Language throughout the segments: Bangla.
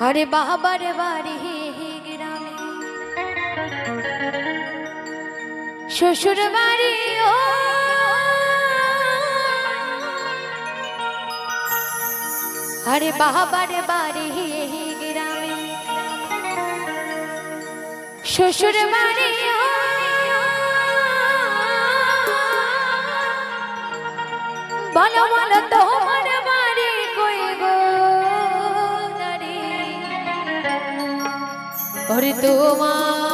আরে বাবার বাড়ি গ্রামে। শ্বশুর বাড়ি, ও। আরে বাবার বাড়ি গ্রামে। শ্বশুর বাড়ি বলো বলো তোমার তোমার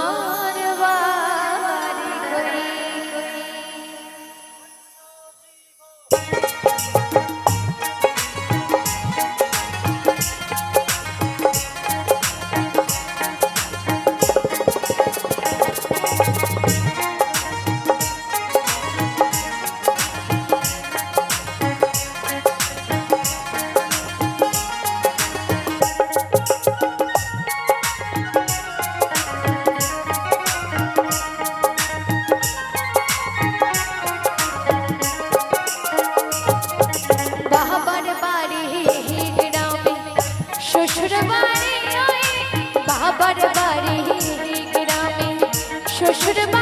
could imagine.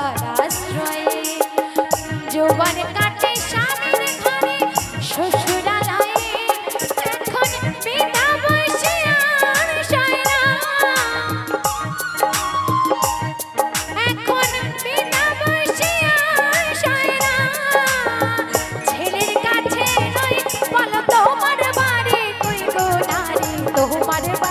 Rohumadeva.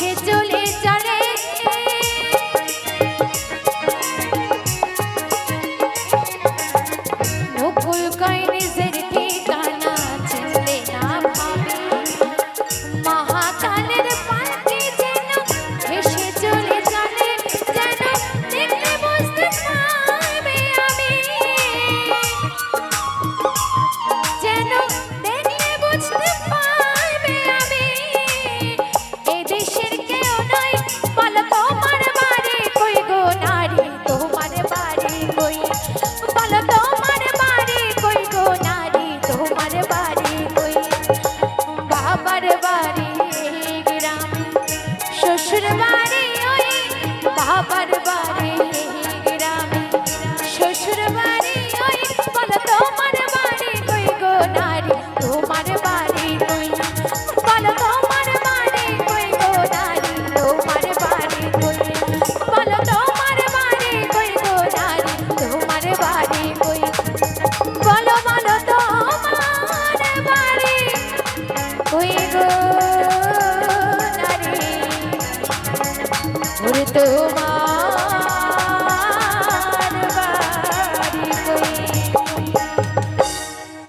রেখেছো নারী। তোমার